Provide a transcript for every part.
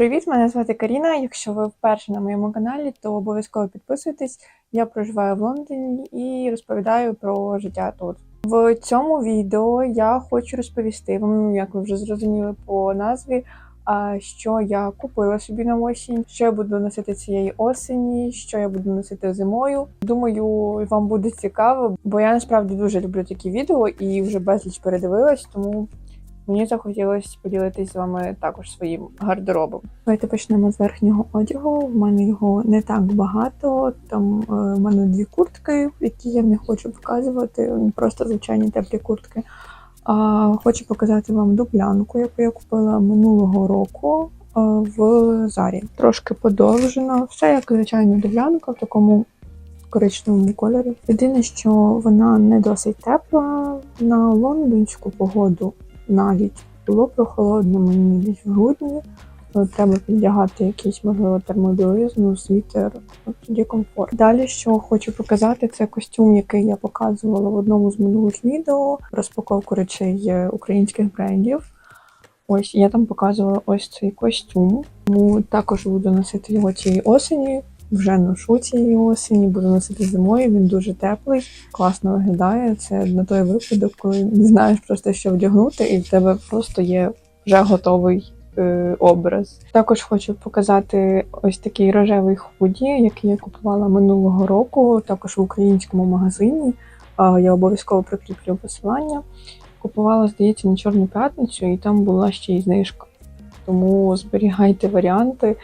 Привіт, мене звати Каріна. Якщо ви вперше на моєму каналі, то обов'язково підписуйтесь. Я проживаю в Лондоні і розповідаю про життя тут. В цьому відео я хочу розповісти вам, як ви вже зрозуміли по назві, що я купила собі на осінь, що я буду носити цієї осені, що я буду носити зимою. Думаю, вам буде цікаво, бо я насправді дуже люблю такі відео і вже безліч передивилась, тому Мені захотілося поділитись з вами також своїм гардеробом. Давайте почнемо з верхнього одягу. В мене його не так багато. Там е, в мене дві куртки, які я не хочу показувати. Просто звичайні теплі куртки. А, хочу показати вам дублянку, яку я купила минулого року е, в Зарі. Трошки подовжена. Все як звичайна дублянка в такому коричневому кольорі. Єдине, що вона не досить тепла на лондонську погоду навіть було прохолодно мені десь в грудні. Треба піддягати якийсь, можливо, термобілизну, світер, от тоді комфорт. Далі, що хочу показати, це костюм, який я показувала в одному з минулих відео, розпаковку речей е, українських брендів. Ось я там показувала ось цей костюм. Тому також буду носити його цієї осені. Вже ношу цієї осені, буду носити зимою. Він дуже теплий, класно виглядає. Це на той випадок, коли не знаєш просто що вдягнути, і в тебе просто є вже готовий е, образ. Також хочу показати ось такий рожевий худі, який я купувала минулого року, також в українському магазині. Я обов'язково прикріплю посилання. Купувала, здається, на Чорну п'ятницю, і там була ще й знижка. Тому зберігайте варіанти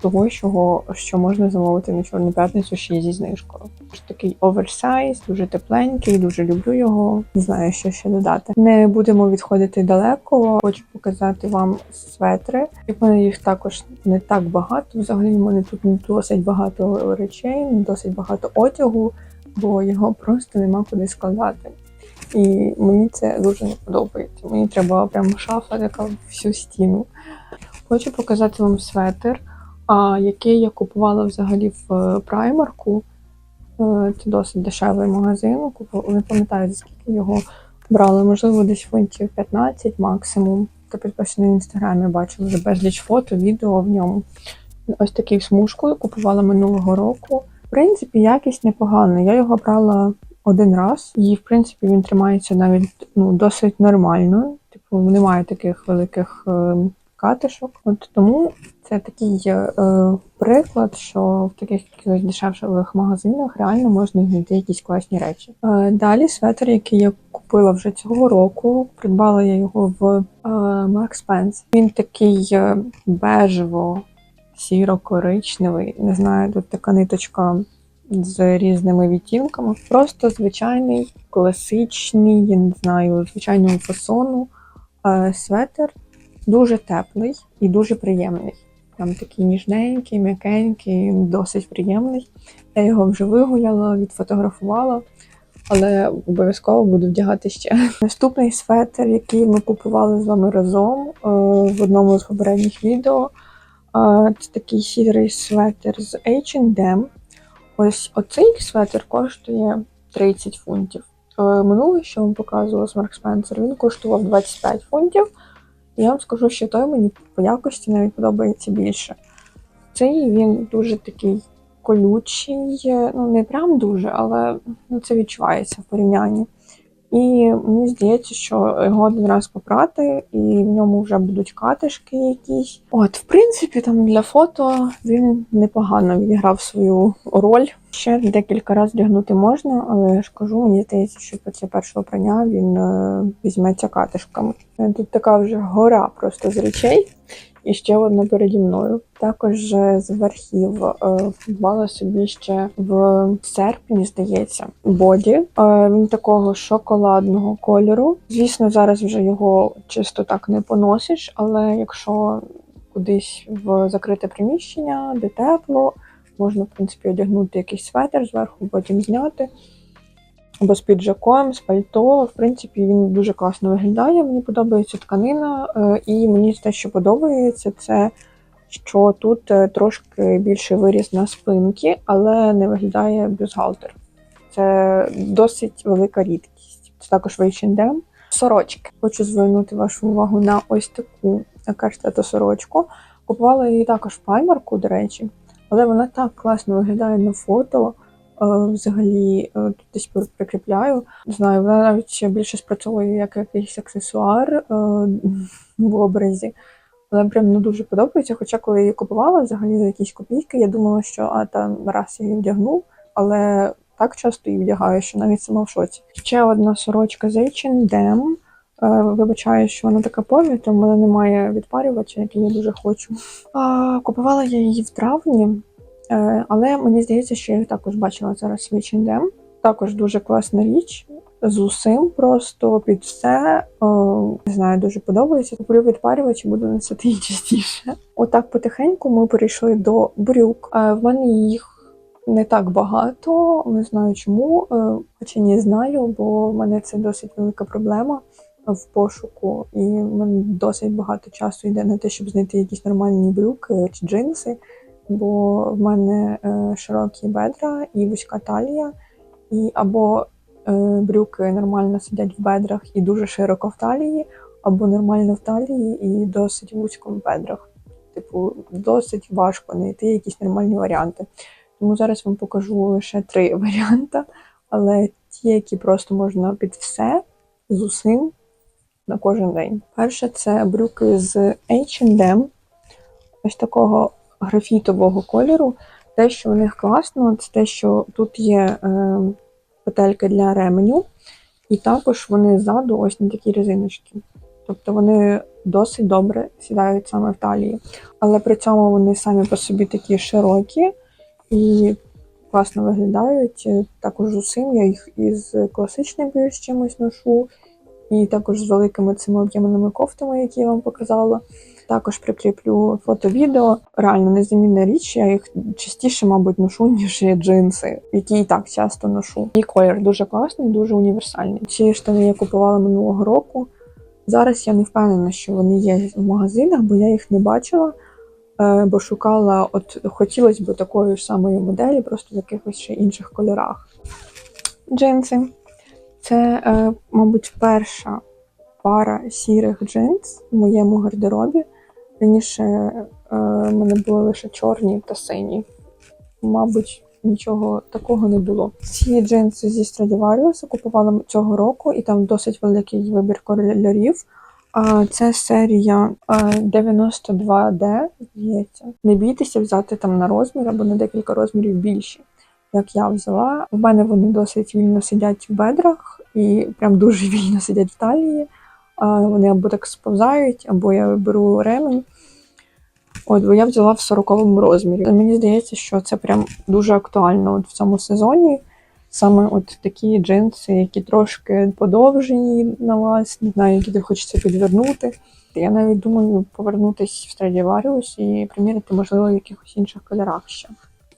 того, що, що можна замовити на Чорну п'ятницю ще зі знижкою. Такий оверсайз, дуже тепленький, дуже люблю його. Не знаю, що ще додати. Не будемо відходити далеко. Хочу показати вам светри. І в мене їх також не так багато. Взагалі в мене тут не досить багато речей, не досить багато одягу, бо його просто нема куди складати. І мені це дуже не подобається. Мені треба прямо шафа така всю стіну. Хочу показати вам светр а, який я купувала взагалі в е, праймарку. Е, Це досить дешевий магазин. Не пам'ятаю, за скільки його брала, можливо, десь фунтів 15 максимум. Хто підписаний в інстаграмі, бачив вже безліч фото, відео в ньому. Ось такий смужкою купувала минулого року. В принципі, якість непогана. Я його брала один раз, і в принципі він тримається навіть ну, досить нормально. Типу, немає таких великих е, катишок. От тому це такий е, приклад, що в таких дешевших магазинах реально можна знайти якісь класні речі. Е, далі светр, який я купила вже цього року, придбала я його в е, Spence. Він такий е, бежево сіро-коричневий. Не знаю, тут така ниточка з різними відтінками. Просто звичайний, класичний, я не знаю, звичайного фасону е, светр. Дуже теплий і дуже приємний. Там такий ніжненький, м'якенький, досить приємний. Я його вже вигуляла, відфотографувала, але обов'язково буду вдягати ще. Наступний светр, який ми купували з вами разом е, в одному з попередніх відео. е, Це такий сірий светр з H&M. Ось оцей светр коштує 30 фунтів. Е, Минулий, що вам показувала з Марк Спенсер, він коштував 25 фунтів. Я вам скажу, що той мені по якості навіть подобається більше. Цей він дуже такий колючий, ну не прям дуже, але ну, це відчувається в порівнянні. І мені здається, що його один раз попрати, і в ньому вже будуть катишки якісь. От, в принципі, там для фото він непогано відіграв свою роль. Ще декілька разів вдягнути можна, але я ж кажу, мені здається, що після першого прання він е, візьметься катишками. Е, Тут така вже гора просто з речей. І ще одна переді мною. Також е, з верхів е, придбала собі ще в серпні, здається, боді. Е, Він такого шоколадного кольору. Звісно, зараз вже його чисто так не поносиш, але якщо кудись в закрите приміщення, де тепло, можна в принципі одягнути якийсь светр зверху, потім зняти. Або з піджаком, з пальто. В принципі, він дуже класно виглядає. Мені подобається тканина, е, і мені те, що подобається, це що тут е, трошки більше виріз на спинки, але не виглядає бюстгальтер. Це досить велика рідкість. Це також в H&M. Сорочки. Хочу звернути вашу увагу на ось таку каштату сорочку. Купувала її також в Паймарку, до речі, але вона так класно виглядає на фото. Е, Взагалі е, тут десь прикріпляю. Не знаю, вона навіть ще більше спрацьовує як якийсь аксесуар е, в образі. Але прям не дуже подобається. Хоча коли її купувала взагалі за якісь копійки, я думала, що а там раз я її вдягну, але так часто її вдягаю, що навіть сама в шоці. Ще одна сорочка з H&M. Вибачаю, що вона така повітря, в мене немає відпарювача, який я дуже хочу. А, купувала я її в травні, але мені здається, що я також бачила зараз в H&M. Також дуже класна річ. З усім просто під все. Е, не знаю, дуже подобається. Куплю відпарювач і буду носити її частіше. Отак потихеньку ми перейшли до брюк. Е, в мене їх не так багато, не знаю чому, е, хоча не знаю, бо в мене це досить велика проблема в пошуку, і в мене досить багато часу йде на те, щоб знайти якісь нормальні брюки чи джинси, бо в мене е, широкі бедра і вузька талія, і або е, брюки нормально сидять в бедрах і дуже широко в талії, або нормально в талії і досить вузько в бедрах. Типу, досить важко знайти якісь нормальні варіанти. Тому зараз вам покажу лише три варіанти, але ті, які просто можна під все з усім на кожен день. Перше це брюки з H&M, ось такого графітового кольору. Те, що в них класно, це те, що тут є е, петельки для ременю, і також вони ззаду ось на такі резиночки. Тобто вони досить добре сідають саме в талії. Але при цьому вони самі по собі такі широкі і класно виглядають. Також усім я їх із класичним більш чимось ношу, і також з великими цими об'ємними кофтами, які я вам показала. Також прикріплю фото-відео. Реально незамінна річ. Я їх частіше, мабуть, ношу, ніж джинси, які і так часто ношу. І колір дуже класний, дуже універсальний. Ці штани я купувала минулого року. Зараз я не впевнена, що вони є в магазинах, бо я їх не бачила. Е, Бо шукала, от хотілося б такої ж самої моделі, просто в якихось ще інших кольорах. Джинси. Це, е, мабуть, перша пара сірих джинс в моєму гардеробі. Раніше е, в мене були лише чорні та сині. Мабуть, нічого такого не було. Ці джинси зі Stradivarius купувала цього року, і там досить великий вибір кольорів. Це серія е, 92D, здається. Не бійтеся взяти там на розмір або на декілька розмірів більші, як я взяла. У мене вони досить вільно сидять в бедрах і прям дуже вільно сидять в талії. Вони або так сповзають, або я беру ремень. От, бо я взяла в 40 розмірі. Мені здається, що це прям дуже актуально от в цьому сезоні. Саме от такі джинси, які трошки подовжені на вас, не знаю, які ти хочеться підвернути. Я навіть думаю повернутися в Stradivarius і приміряти, можливо, в якихось інших кольорах ще.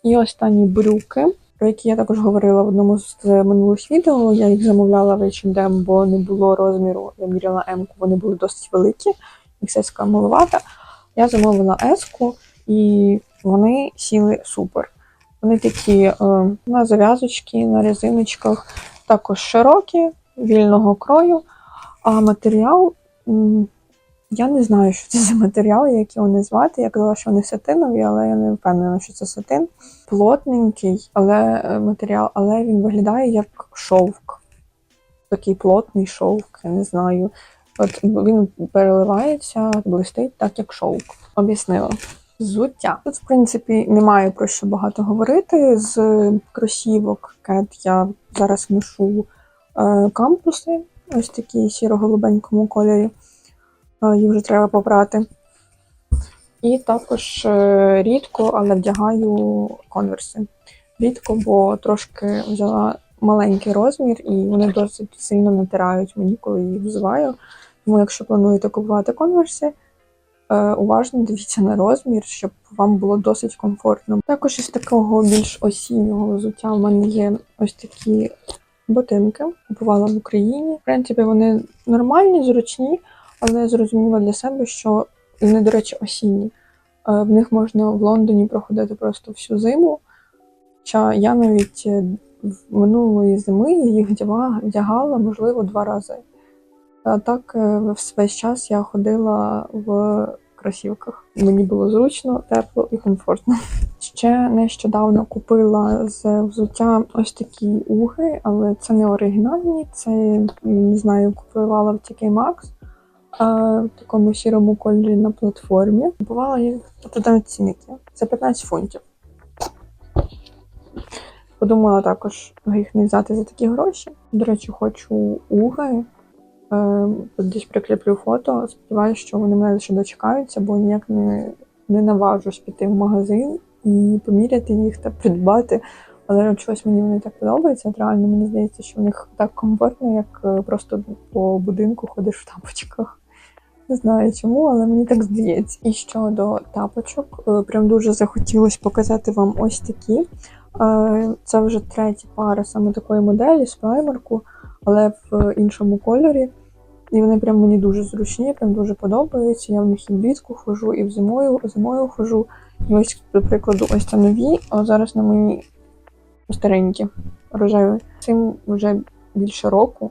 І останні брюки, про які я також говорила в одному з минулих відео. Я їх замовляла в H&M, бо не було розміру. Я міряла М-ку, вони були досить великі, XS маловата. Я замовила S-ку, і вони сіли супер. Вони такі е, на зав'язочки, на резиночках, також широкі, вільного крою. А матеріал, м, я не знаю, що це за матеріал, як його назвати. Я казала, що вони сатинові, але я не впевнена, що це сатин. Плотненький, але е, матеріал, але він виглядає як шовк. Такий плотний шовк, я не знаю. От він переливається, блистить так, як шовк. Об'яснила. Взуття. Тут, в принципі, немає про що багато говорити. З кросівок Кет я зараз ношу е, кампуси, ось такі сіро-голубенькому кольорі. Їх вже треба попрати. І також е, рідко, але вдягаю конверси. Рідко, бо трошки взяла маленький розмір, і вони досить сильно натирають мені, коли їх взуваю. Тому, якщо плануєте купувати конверси, е, уважно дивіться на розмір, щоб вам було досить комфортно. Також із такого більш осіннього взуття в мене є ось такі ботинки. Купувала в Україні. В принципі, вони нормальні, зручні, але я зрозуміла для себе, що вони, до речі, осінні. Е, В них можна в Лондоні проходити просто всю зиму. Хоча я навіть е, в минулої зими їх вдягала, можливо, два рази. А так, е, весь час я ходила в кросівках. Мені було зручно, тепло і комфортно. Ще нещодавно купила з взуття ось такі уги, але це не оригінальні, це не знаю, купувала в TK Maxx в такому сірому кольорі на платформі. Купувала їх за цінники. Це 15 фунтів. Подумала також їх не взяти за такі гроші. До речі, хочу уги. Е, десь прикріплю фото. Сподіваюся, що вони мене ще дочекаються, бо ніяк не, не наважусь піти в магазин і поміряти їх та придбати. Але чогось мені вони так подобаються. От реально мені здається, що в них так комфортно, як е, просто по будинку ходиш в тапочках. Не знаю чому, але мені так здається. І щодо тапочок, е, прям дуже захотілося показати вам ось такі. Е, Це вже третя пара саме такої моделі з праймерку, але в іншому кольорі. І вони прям мені дуже зручні, прям дуже подобаються. Я в них і влітку хожу, і в зимою, зимою хожу. І ось, до прикладу, ось це нові, а зараз на мені старенькі, рожеві. Цим вже більше року.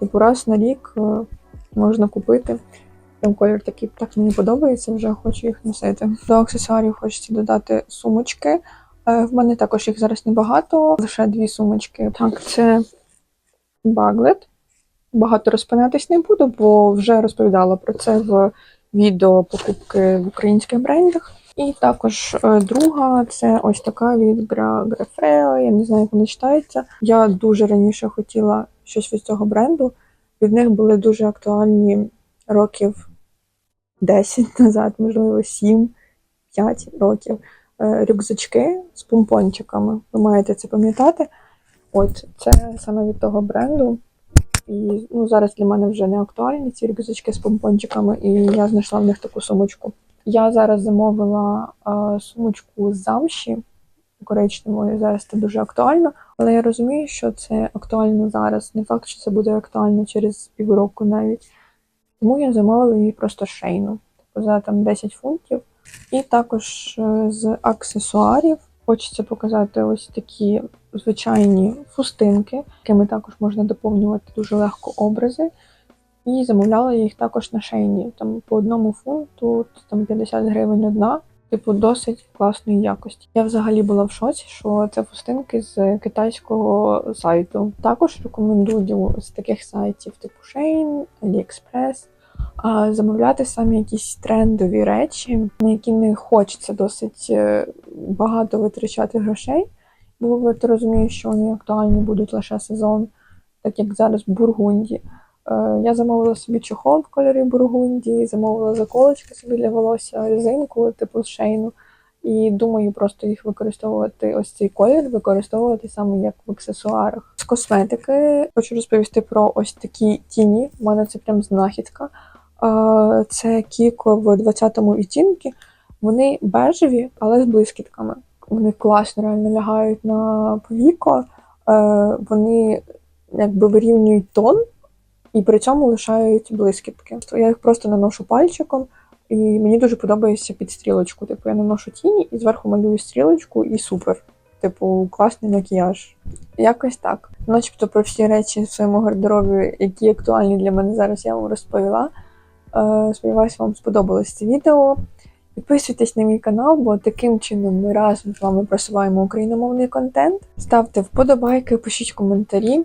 Типу раз на рік е, можна купити. Прям колір такий так мені подобається, вже хочу їх носити. До аксесуарів хочеться додати сумочки. Е, В мене також їх зараз небагато, лише дві сумочки. Так, це баглет. Багато розпинатись не буду, бо вже розповідала про це в відео покупки в українських брендах. І також е, друга це ось така від Grafeo, я не знаю, як вона читається. Я дуже раніше хотіла щось від цього бренду. Від них були дуже актуальні років 10 назад, можливо, 7, 5 років. Е, Рюкзачки з помпончиками. Ви маєте це пам'ятати. От це саме від того бренду. І ну, зараз для мене вже не актуальні ці рюкзачки з помпончиками, і я знайшла в них таку сумочку. Я зараз замовила е, сумочку з замші коричневої. Зараз це дуже актуально, але я розумію, що це актуально зараз. Не факт, що це буде актуально через півроку навіть. Тому я замовила її просто шейну, типу за там 10 фунтів. І також е, з аксесуарів хочеться показати ось такі звичайні фустинки, якими також можна доповнювати дуже легко образи. І замовляла їх також на шейні. Там по одному фунту, там 50 гривень одна, типу, досить класної якості. Я взагалі була в шоці, що це фустинки з китайського сайту. Також рекомендую з таких сайтів, типу Shein, AliExpress, замовляти самі якісь трендові речі, на які не хочеться досить е, багато витрачати грошей, бо ти розумієш, що вони актуальні будуть лише сезон, так як зараз в Бургунді. Е, Я замовила собі чохол в кольорі Бургунді, замовила заколочки собі для волосся, резинку, типу шейну. І думаю просто їх використовувати, ось цей колір, використовувати саме як в аксесуарах. З косметики хочу розповісти про ось такі тіні. У мене це прям знахідка. Е, Це Кіко в 20-му відтінку. Вони бежеві, але з блискітками. Вони класно реально лягають на повіко. Е, Вони якби вирівнюють тон і при цьому лишають блискітки. Я їх просто наношу пальчиком, і мені дуже подобається під стрілочку. Типу, я наношу тіні і зверху малюю стрілочку, і супер. Типу, класний макіяж. Якось так. Начебто про всі речі в своєму гардеробі, які актуальні для мене зараз, я вам розповіла. Е, Сподіваюся, вам сподобалось це відео. Підписуйтесь на мій канал, бо таким чином ми разом з вами просуваємо україномовний контент. Ставте вподобайки, пишіть коментарі